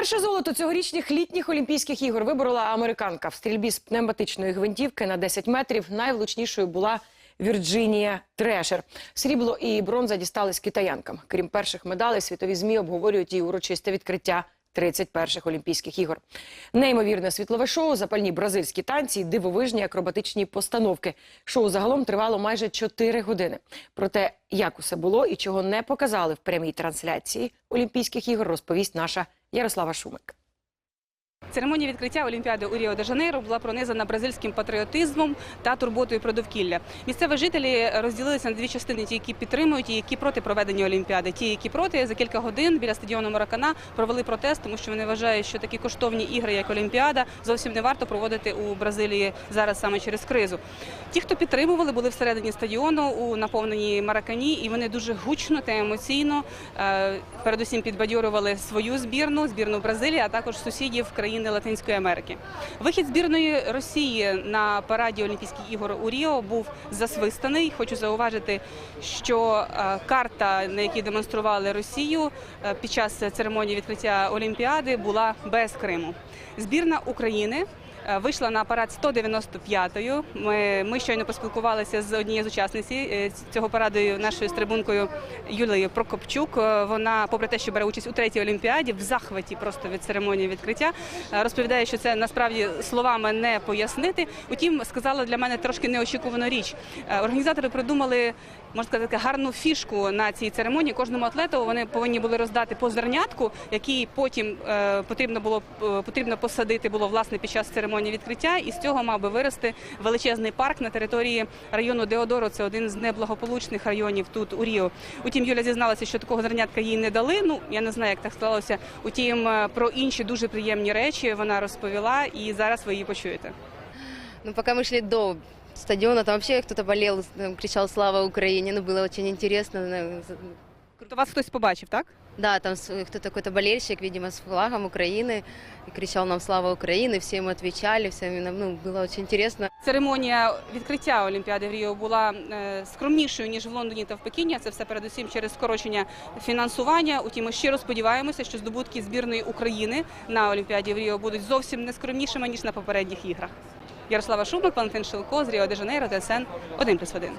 Перше золото цьогорічних літніх Олімпійських ігор виборола американка в стрільбі з пневматичної гвинтівки на 10 метрів. Найвлучнішою була Вірджинія Трешер. Срібло і бронза дістались китаянкам. Крім перших медалей, світові змі обговорюють і урочисте відкриття 31-х Олімпійських ігор. Неймовірне світлове шоу, запальні бразильські танці, і дивовижні акробатичні постановки. Шоу загалом тривало майже 4 години. Про те, як усе було і чого не показали в прямій трансляції Олімпійських ігор, розповість наша Ярослава Шумик. Церемонія відкриття Олімпіади у Ріо де Жанейро була пронизана бразильським патріотизмом та турботою про довкілля. Місцеві жителі розділилися на дві частини: ті, які підтримують, і які проти проведення Олімпіади. Ті, які проти за кілька годин біля стадіону Маракана провели протест, тому що вони вважають, що такі коштовні ігри, як Олімпіада, зовсім не варто проводити у Бразилії зараз саме через кризу. Ті, хто підтримували, були всередині стадіону у наповненій Маракані, і вони дуже гучно та емоційно е, передусім підбадьорювали свою збірну, збірну Бразилії, а також сусідів країни Латинської Америки. Вихід збірної Росії на параді Олімпійських ігор у Ріо був засвистаний. Хочу зауважити, що е, карта, на якій демонстрували Росію е, під час церемонії відкриття Олімпіади, була без Криму. Збірна України. Е, Вийшла на парад 195-ю. Ми, ми щойно поспілкувалися з однією з учасниць е, цього параду, нашою стрибункою Юлією Прокопчук. Е, Вона, попри те, що бере участь у третій олімпіаді, в захваті просто від церемонії відкриття, розповідає, що це насправді словами не пояснити. Утім, сказала для мене трошки неочікувану річ. Організатори придумали. Можна сказати, гарну фішку на цій церемонії. Кожному атлету вони повинні були роздати по зернятку, який потім потрібно було потрібно посадити було власне під час церемонії відкриття, і з цього мав би вирости величезний парк на території району Деодоро. Це один з неблагополучних районів тут у Ріо. Утім, Юля зізналася, що такого зернятка їй не дали. Ну я не знаю, як так сталося. Утім, е, про інші дуже приємні речі вона розповіла, і зараз ви її почуєте. Ну, пока мы шли до стадиона, там вообще кто-то болел, там «Слава Украине!», ну, было очень интересно. Ну, Тобто вас хтось побачив, так? Да, там с- кто-то какой-то болельщик, видимо, с флагом Украины, и кричал нам «Слава Украине!», все ему отвечали, все, именно, ну, было очень интересно. Церемонія відкриття Олімпіади в Ріо була е, скромнішою ніж в Лондоні та в Пекіні. Це все передусім через скорочення фінансування. Утім, ми щиро сподіваємося, що здобутки збірної України на Олімпіаді в Ріо будуть зовсім не скромнішими ніж на попередніх іграх. Ярослава Шубик, Валентин Шилко з Ріо де Жанейро, ТСН 1+,1.